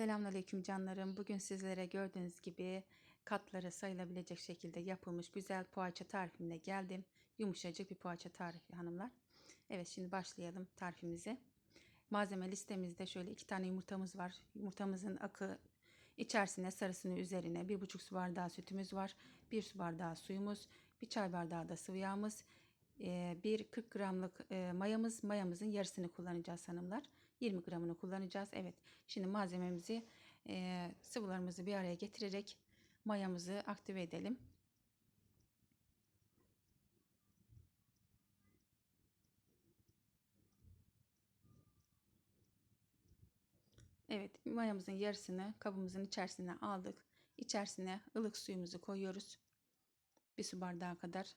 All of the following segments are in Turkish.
Selamünaleyküm canlarım. Bugün sizlere gördüğünüz gibi katları sayılabilecek şekilde yapılmış güzel poğaça tarifimle geldim. Yumuşacık bir poğaça tarifi hanımlar. Evet şimdi başlayalım tarifimize. Malzeme listemizde şöyle iki tane yumurtamız var. Yumurtamızın akı içerisine sarısını üzerine bir buçuk su bardağı sütümüz var. Bir su bardağı suyumuz, bir çay bardağı da sıvı yağımız, bir 40 gramlık mayamız. Mayamızın yarısını kullanacağız hanımlar. 20 gramını kullanacağız. Evet şimdi malzememizi e, sıvılarımızı bir araya getirerek mayamızı aktive edelim. Evet mayamızın yarısını kabımızın içerisine aldık. İçerisine ılık suyumuzu koyuyoruz. Bir su bardağı kadar.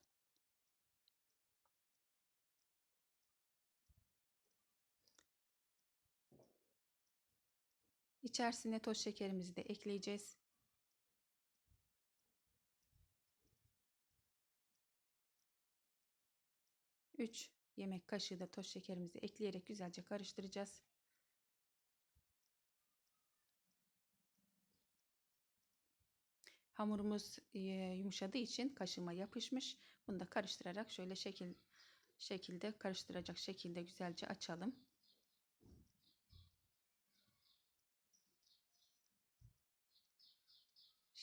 İçerisine toz şekerimizi de ekleyeceğiz. Üç yemek kaşığı da toz şekerimizi ekleyerek güzelce karıştıracağız. Hamurumuz yumuşadığı için kaşığıma yapışmış. Bunu da karıştırarak şöyle şekil şekilde karıştıracak şekilde güzelce açalım.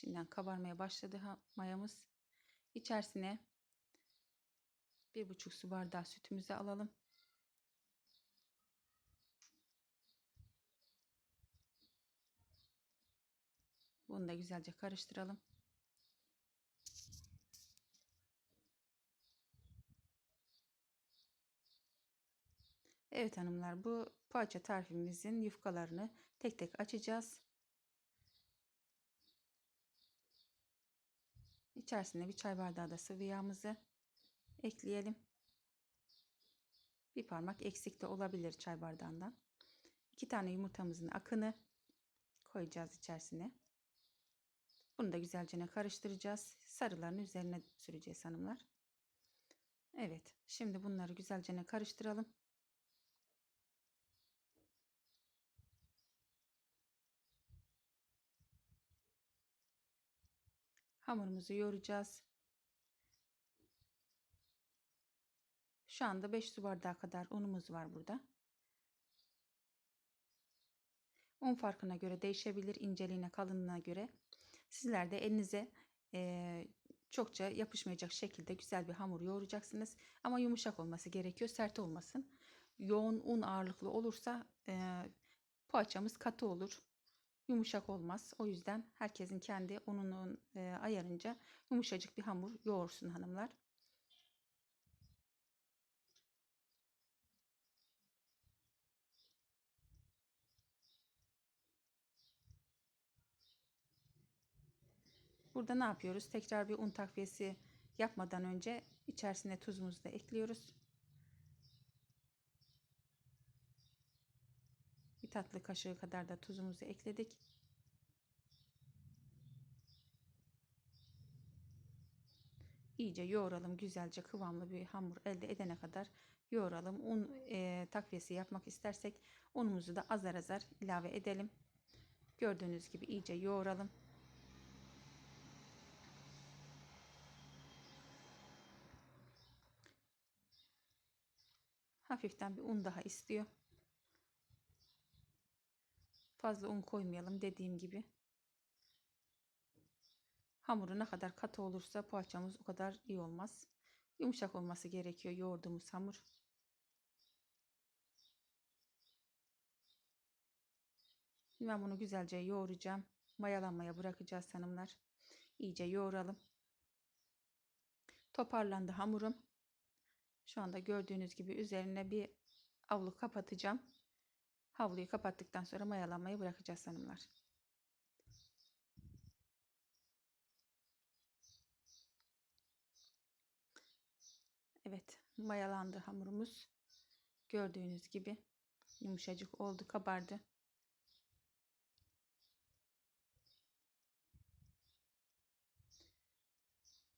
Şimdiden kabarmaya başladı mayamız. İçerisine bir buçuk su bardağı sütümüzü alalım. Bunu da güzelce karıştıralım. Evet hanımlar bu poğaça tarifimizin yufkalarını tek tek açacağız. İçerisine bir çay bardağı da sıvı yağımızı ekleyelim. Bir parmak eksik de olabilir çay bardağından. İki tane yumurtamızın akını koyacağız içerisine. Bunu da güzelce karıştıracağız. Sarıların üzerine süreceğiz hanımlar. Evet. Şimdi bunları güzelce karıştıralım. Hamurumuzu yoğuracağız. Şu anda 5 su bardağı kadar unumuz var burada. Un farkına göre değişebilir. inceliğine kalınlığına göre. Sizler de elinize e, çokça yapışmayacak şekilde güzel bir hamur yoğuracaksınız. Ama yumuşak olması gerekiyor. Sert olmasın. Yoğun un ağırlıklı olursa e, poğaçamız katı olur yumuşak olmaz. O yüzden herkesin kendi ununun e, ayarınca yumuşacık bir hamur yoğursun hanımlar. Burada ne yapıyoruz? Tekrar bir un takviyesi yapmadan önce içerisine tuzumuzu da ekliyoruz. Bir tatlı kaşığı kadar da tuzumuzu ekledik. İyice yoğuralım. Güzelce kıvamlı bir hamur elde edene kadar yoğuralım. Un e, takviyesi yapmak istersek unumuzu da azar azar ilave edelim. Gördüğünüz gibi iyice yoğuralım. Hafiften bir un daha istiyor. Fazla un koymayalım dediğim gibi. Hamuru ne kadar katı olursa poğaçamız o kadar iyi olmaz. Yumuşak olması gerekiyor yoğurduğumuz hamur. ben bunu güzelce yoğuracağım. Mayalanmaya bırakacağız hanımlar. İyice yoğuralım. Toparlandı hamurum. Şu anda gördüğünüz gibi üzerine bir avlu kapatacağım. Havluyu kapattıktan sonra mayalanmayı bırakacağız hanımlar. Evet mayalandı hamurumuz. Gördüğünüz gibi yumuşacık oldu kabardı.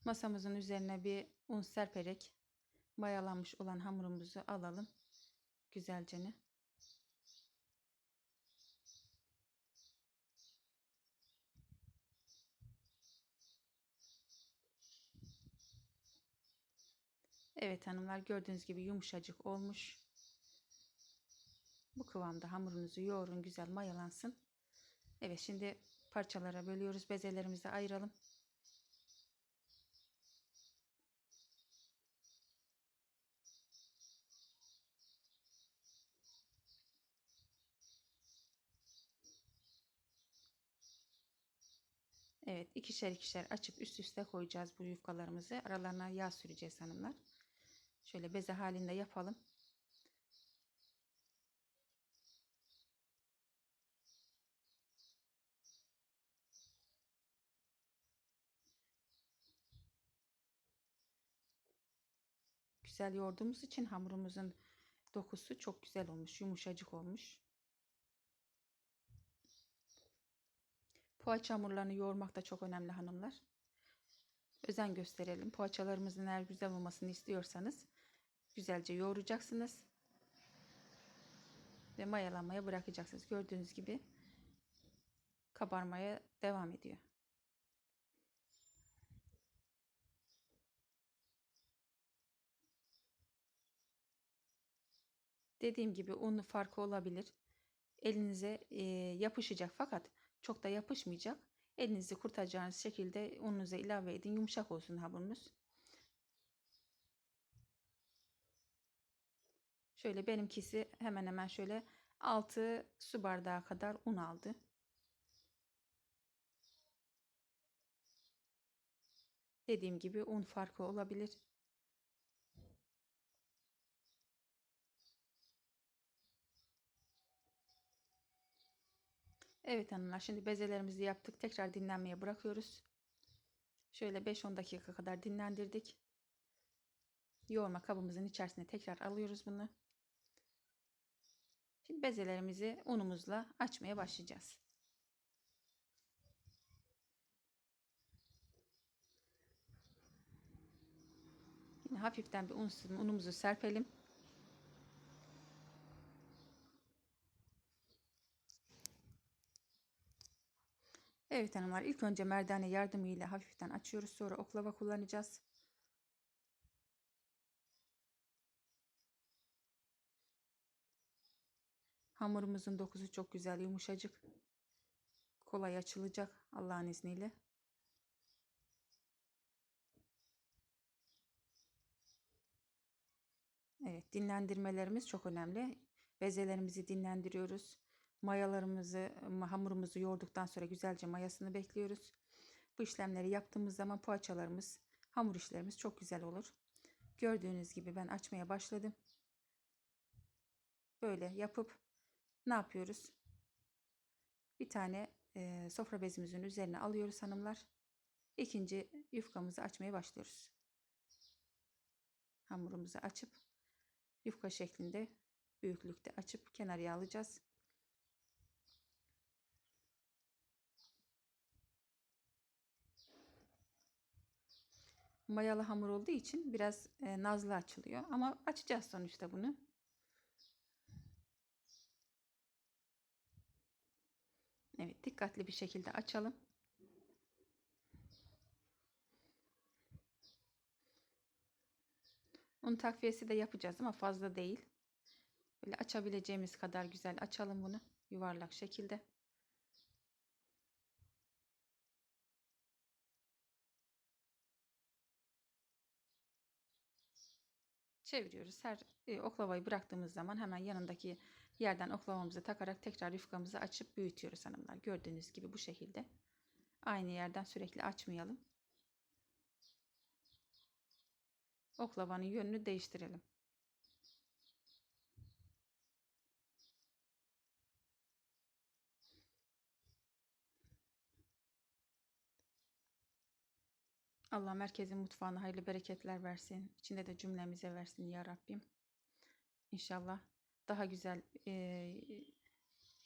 Masamızın üzerine bir un serperek mayalanmış olan hamurumuzu alalım. Güzelce. Evet hanımlar gördüğünüz gibi yumuşacık olmuş. Bu kıvamda hamurunuzu yoğurun güzel mayalansın. Evet şimdi parçalara bölüyoruz. Bezelerimizi ayıralım. Evet ikişer ikişer açıp üst üste koyacağız bu yufkalarımızı. Aralarına yağ süreceğiz hanımlar. Şöyle beze halinde yapalım. Güzel yoğurduğumuz için hamurumuzun dokusu çok güzel olmuş, yumuşacık olmuş. Poğaça hamurlarını yoğurmak da çok önemli hanımlar. Özen gösterelim. Poğaçalarımızın eğer güzel olmasını istiyorsanız güzelce yoğuracaksınız. Ve mayalanmaya bırakacaksınız. Gördüğünüz gibi kabarmaya devam ediyor. Dediğim gibi un farkı olabilir. Elinize e, yapışacak fakat çok da yapışmayacak. Elinizi kurtaracağınız şekilde ununuza ilave edin. Yumuşak olsun hamurunuz. Şöyle benimkisi hemen hemen şöyle 6 su bardağı kadar un aldı. Dediğim gibi un farkı olabilir. Evet hanımlar şimdi bezelerimizi yaptık. Tekrar dinlenmeye bırakıyoruz. Şöyle 5-10 dakika kadar dinlendirdik. Yoğurma kabımızın içerisine tekrar alıyoruz bunu. Şimdi bezelerimizi unumuzla açmaya başlayacağız. Yine hafiften bir un, unumuzu serpelim. Evet hanımlar ilk önce merdane yardımıyla hafiften açıyoruz. Sonra oklava kullanacağız. Hamurumuzun dokusu çok güzel yumuşacık. Kolay açılacak Allah'ın izniyle. Evet dinlendirmelerimiz çok önemli. Bezelerimizi dinlendiriyoruz. Mayalarımızı, hamurumuzu yoğurduktan sonra güzelce mayasını bekliyoruz. Bu işlemleri yaptığımız zaman poğaçalarımız, hamur işlerimiz çok güzel olur. Gördüğünüz gibi ben açmaya başladım. Böyle yapıp ne yapıyoruz? Bir tane e, sofra bezimizin üzerine alıyoruz hanımlar. İkinci yufkamızı açmaya başlıyoruz. Hamurumuzu açıp yufka şeklinde büyüklükte açıp kenarıya alacağız. mayalı hamur olduğu için biraz e, nazlı açılıyor. Ama açacağız sonuçta bunu. Evet dikkatli bir şekilde açalım. Un takviyesi de yapacağız ama fazla değil. Böyle açabileceğimiz kadar güzel açalım bunu yuvarlak şekilde. çeviriyoruz. Her e, oklavayı bıraktığımız zaman hemen yanındaki yerden oklavamızı takarak tekrar yufkamızı açıp büyütüyoruz hanımlar. Gördüğünüz gibi bu şekilde. Aynı yerden sürekli açmayalım. Oklavanın yönünü değiştirelim. Allah merkezin mutfağına hayırlı bereketler versin. İçinde de cümlemize versin ya Rabbim. İnşallah daha güzel e,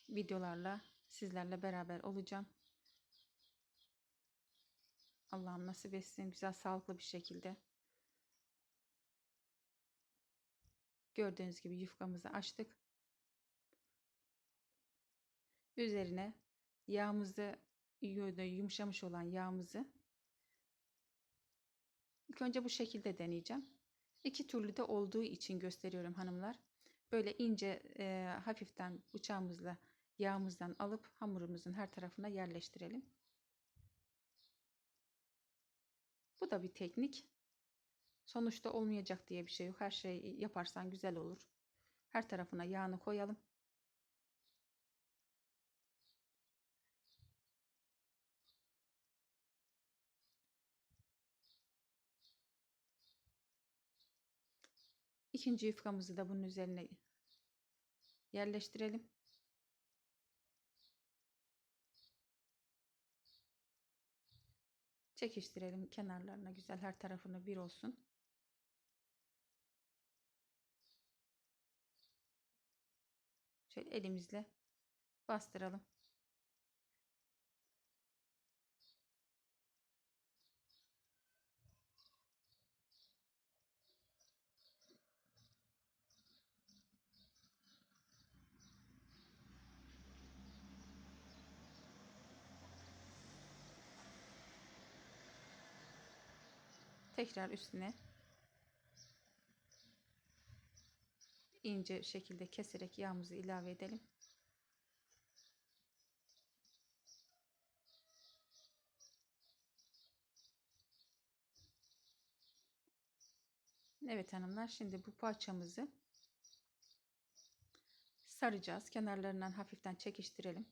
videolarla sizlerle beraber olacağım. Allah'ım nasip etsin güzel sağlıklı bir şekilde. Gördüğünüz gibi yufkamızı açtık. Üzerine yağımızı yumuşamış olan yağımızı İlk önce bu şekilde deneyeceğim. İki türlü de olduğu için gösteriyorum hanımlar. Böyle ince e, hafiften bıçağımızla yağımızdan alıp hamurumuzun her tarafına yerleştirelim. Bu da bir teknik. Sonuçta olmayacak diye bir şey yok. Her şey yaparsan güzel olur. Her tarafına yağını koyalım. İkinci yufkamızı da bunun üzerine yerleştirelim. Çekiştirelim kenarlarına güzel her tarafını bir olsun. Şöyle elimizle bastıralım. Tekrar üstüne ince şekilde keserek yağımızı ilave edelim. Evet hanımlar şimdi bu parçamızı saracağız. Kenarlarından hafiften çekiştirelim.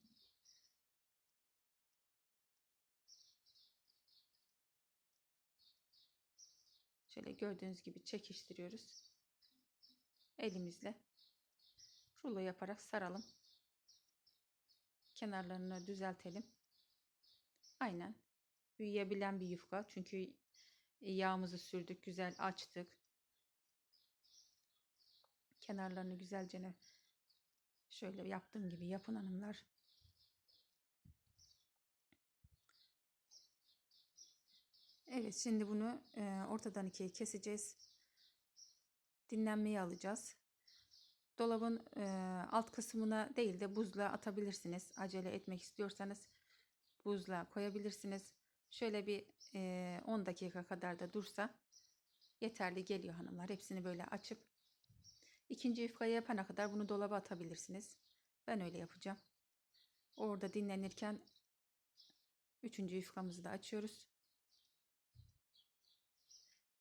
Şöyle gördüğünüz gibi çekiştiriyoruz. Elimizle rulo yaparak saralım. Kenarlarını düzeltelim. Aynen. Büyüyebilen bir yufka. Çünkü yağımızı sürdük. Güzel açtık. Kenarlarını güzelce şöyle yaptığım gibi yapın hanımlar. Evet şimdi bunu e, ortadan ikiye keseceğiz. Dinlenmeye alacağız. Dolabın e, alt kısmına değil de buzluğa atabilirsiniz. Acele etmek istiyorsanız buzluğa koyabilirsiniz. Şöyle bir e, 10 dakika kadar da dursa yeterli geliyor hanımlar. Hepsini böyle açıp ikinci yufkayı yapana kadar bunu dolaba atabilirsiniz. Ben öyle yapacağım. Orada dinlenirken üçüncü yufkamızı da açıyoruz.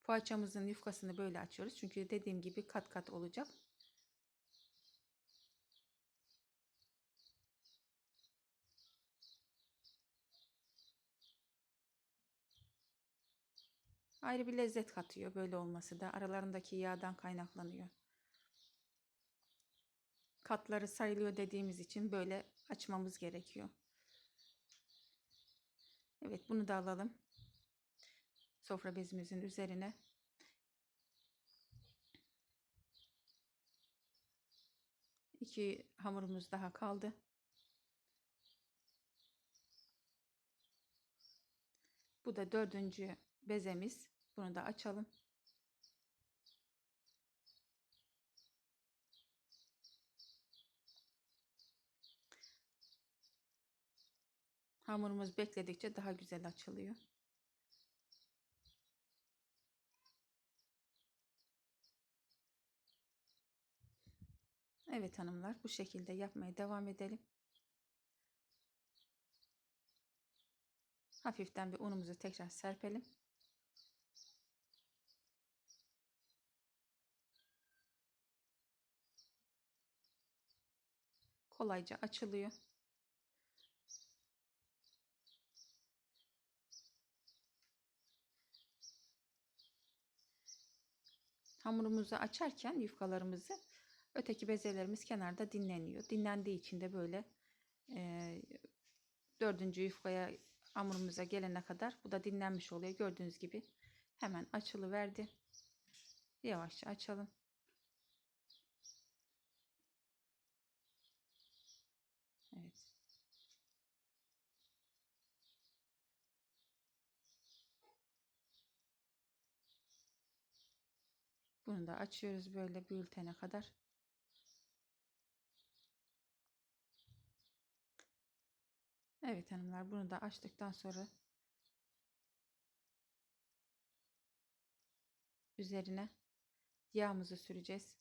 Poğaçamızın yufkasını böyle açıyoruz. Çünkü dediğim gibi kat kat olacak. Ayrı bir lezzet katıyor böyle olması da. Aralarındaki yağdan kaynaklanıyor. Katları sayılıyor dediğimiz için böyle açmamız gerekiyor. Evet bunu da alalım sofra bezimizin üzerine iki hamurumuz daha kaldı. Bu da dördüncü bezemiz. Bunu da açalım. Hamurumuz bekledikçe daha güzel açılıyor. Evet hanımlar bu şekilde yapmaya devam edelim. Hafiften bir unumuzu tekrar serpelim. Kolayca açılıyor. Hamurumuzu açarken yufkalarımızı Öteki bezelerimiz kenarda dinleniyor. Dinlendiği için de böyle e, dördüncü yufkaya hamurumuza gelene kadar bu da dinlenmiş oluyor. Gördüğünüz gibi hemen açılıverdi. Yavaşça açalım. Evet. Bunu da açıyoruz böyle büyültene kadar. Evet hanımlar bunu da açtıktan sonra üzerine Yağımızı süreceğiz.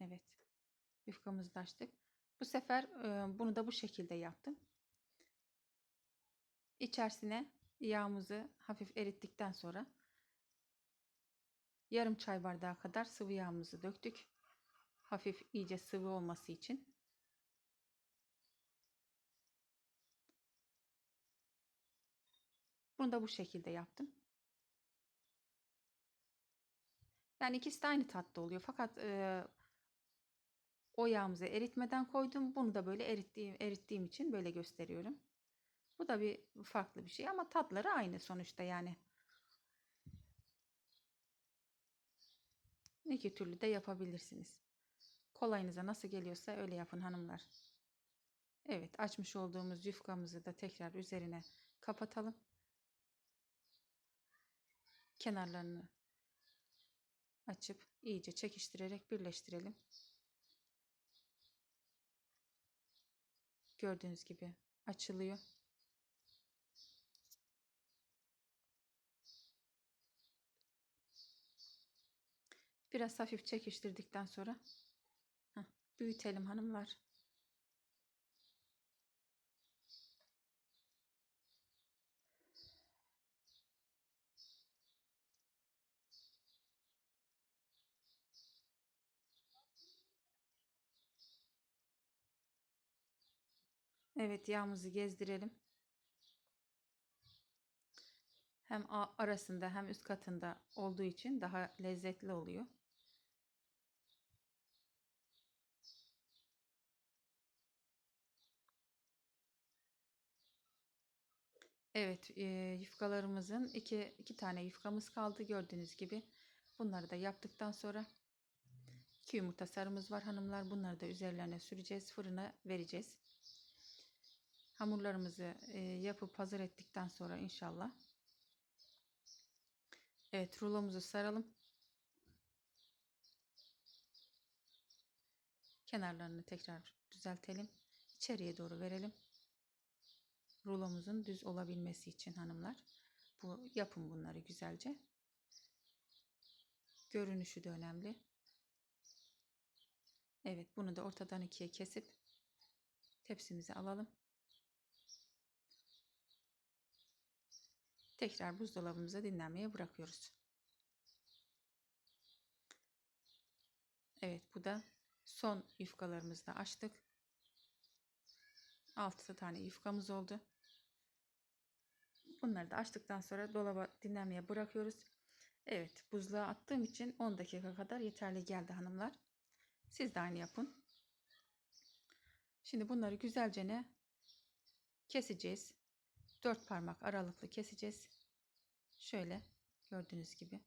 Evet. Yufkamızı da açtık. Bu sefer e, bunu da bu şekilde yaptım. İçerisine yağımızı hafif erittikten sonra yarım çay bardağı kadar sıvı yağımızı döktük. Hafif iyice sıvı olması için. Bunu da bu şekilde yaptım. Yani ikisi de aynı tatta oluyor. Fakat e, o yağımızı eritmeden koydum. Bunu da böyle erittiğim, erittiğim için böyle gösteriyorum. Bu da bir farklı bir şey ama tatları aynı sonuçta yani. İki türlü de yapabilirsiniz. Kolayınıza nasıl geliyorsa öyle yapın hanımlar. Evet açmış olduğumuz yufkamızı da tekrar üzerine kapatalım. Kenarlarını açıp iyice çekiştirerek birleştirelim. Gördüğünüz gibi açılıyor. Biraz hafif çekiştirdikten sonra heh, büyütelim hanımlar. Evet yağımızı gezdirelim. Hem arasında hem üst katında olduğu için daha lezzetli oluyor. Evet, e, yufkalarımızın iki, iki tane yufkamız kaldı gördüğünüz gibi. Bunları da yaptıktan sonra iki yumurta sarımız var hanımlar. Bunları da üzerlerine süreceğiz. Fırına vereceğiz. Hamurlarımızı e, yapıp hazır ettikten sonra inşallah. Evet rulomuzu saralım. Kenarlarını tekrar düzeltelim. İçeriye doğru verelim rulomuzun düz olabilmesi için hanımlar. Bu yapın bunları güzelce. Görünüşü de önemli. Evet bunu da ortadan ikiye kesip tepsimize alalım. Tekrar buzdolabımıza dinlenmeye bırakıyoruz. Evet bu da son yufkalarımızı da açtık. 6 tane yufkamız oldu. Bunları da açtıktan sonra dolaba dinlenmeye bırakıyoruz. Evet buzluğa attığım için 10 dakika kadar yeterli geldi hanımlar. Siz de aynı yapın. Şimdi bunları güzelce ne keseceğiz. 4 parmak aralıklı keseceğiz. Şöyle gördüğünüz gibi.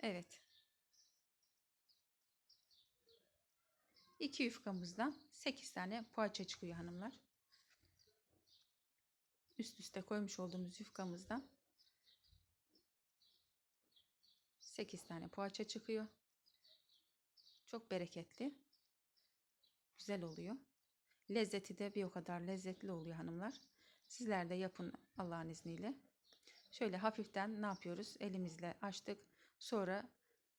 Evet. 2 yufkamızdan 8 tane poğaça çıkıyor hanımlar. Üst üste koymuş olduğumuz yufkamızdan 8 tane poğaça çıkıyor. Çok bereketli. Güzel oluyor. Lezzeti de bir o kadar lezzetli oluyor hanımlar. Sizler de yapın Allah'ın izniyle. Şöyle hafiften ne yapıyoruz? Elimizle açtık. Sonra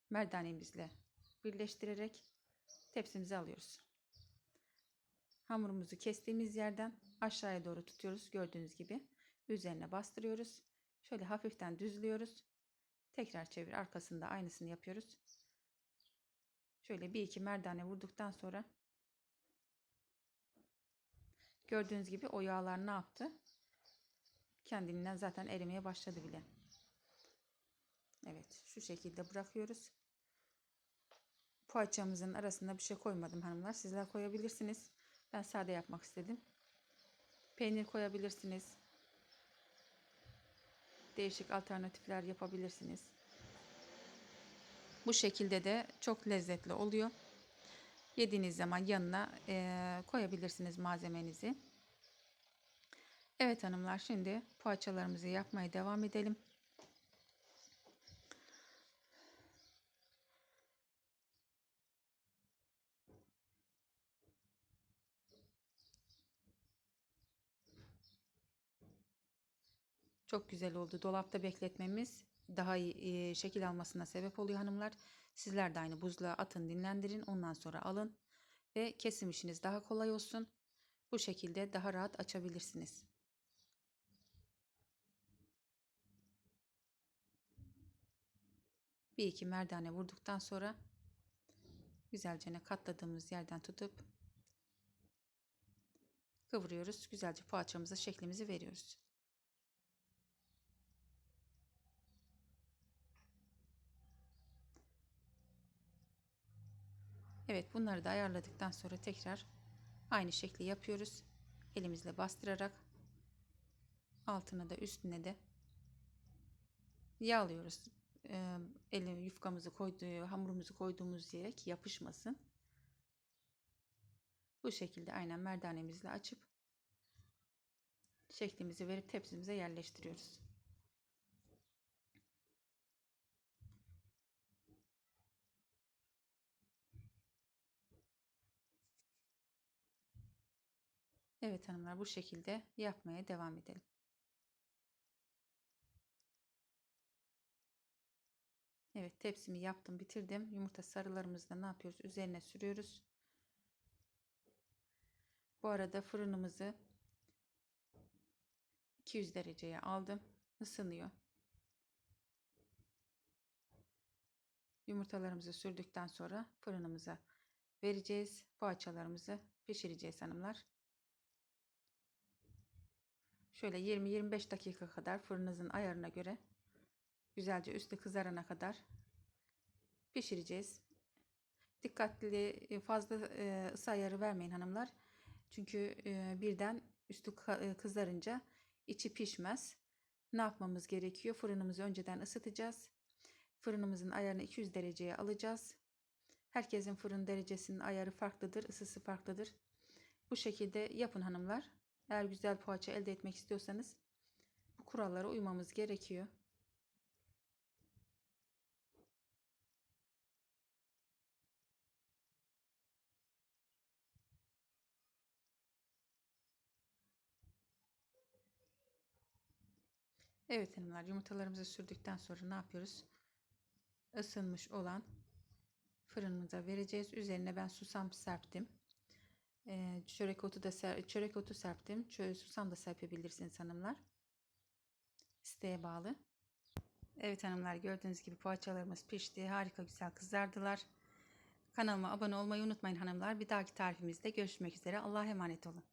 merdanemizle birleştirerek tepsimize alıyoruz. Hamurumuzu kestiğimiz yerden aşağıya doğru tutuyoruz. Gördüğünüz gibi üzerine bastırıyoruz. Şöyle hafiften düzlüyoruz. Tekrar çevir arkasında aynısını yapıyoruz. Şöyle bir iki merdane vurduktan sonra gördüğünüz gibi o yağlar ne yaptı? Kendiliğinden zaten erimeye başladı bile. Evet şu şekilde bırakıyoruz poğaçamızın arasında bir şey koymadım hanımlar. Sizler koyabilirsiniz. Ben sade yapmak istedim. Peynir koyabilirsiniz. Değişik alternatifler yapabilirsiniz. Bu şekilde de çok lezzetli oluyor. Yediğiniz zaman yanına e, koyabilirsiniz malzemenizi. Evet hanımlar şimdi poğaçalarımızı yapmaya devam edelim. Çok güzel oldu. Dolapta bekletmemiz daha iyi e, şekil almasına sebep oluyor hanımlar. Sizler de aynı buzluğa atın dinlendirin. Ondan sonra alın. Ve kesim işiniz daha kolay olsun. Bu şekilde daha rahat açabilirsiniz. Bir iki merdane vurduktan sonra güzelce katladığımız yerden tutup kıvırıyoruz. Güzelce poğaçamıza şeklimizi veriyoruz. Evet bunları da ayarladıktan sonra tekrar aynı şekli yapıyoruz. Elimizle bastırarak altına da üstüne de yağlıyoruz. Ee, eli yufkamızı koyduğu hamurumuzu koyduğumuz yere ki yapışmasın. Bu şekilde aynen merdanemizle açıp şeklimizi verip tepsimize yerleştiriyoruz. Evet hanımlar bu şekilde yapmaya devam edelim. Evet tepsimi yaptım bitirdim. Yumurta sarılarımızı da ne yapıyoruz? Üzerine sürüyoruz. Bu arada fırınımızı 200 dereceye aldım. Isınıyor. Yumurtalarımızı sürdükten sonra fırınımıza vereceğiz. Poğaçalarımızı pişireceğiz hanımlar. Şöyle 20-25 dakika kadar fırınınızın ayarına göre güzelce üstü kızarana kadar pişireceğiz. Dikkatli fazla ısı ayarı vermeyin hanımlar. Çünkü birden üstü kızarınca içi pişmez. Ne yapmamız gerekiyor? Fırınımızı önceden ısıtacağız. Fırınımızın ayarını 200 dereceye alacağız. Herkesin fırın derecesinin ayarı farklıdır, ısısı farklıdır. Bu şekilde yapın hanımlar. Eğer güzel poğaça elde etmek istiyorsanız bu kurallara uymamız gerekiyor. Evet hanımlar yumurtalarımızı sürdükten sonra ne yapıyoruz? Isınmış olan fırınımıza vereceğiz. Üzerine ben susam serptim. Ee, çörek otu da ser, çörek otu serptim. Çörek susam da serpebilirsiniz hanımlar. İsteğe bağlı. Evet hanımlar gördüğünüz gibi poğaçalarımız pişti. Harika güzel kızardılar. Kanalıma abone olmayı unutmayın hanımlar. Bir dahaki tarifimizde görüşmek üzere. Allah'a emanet olun.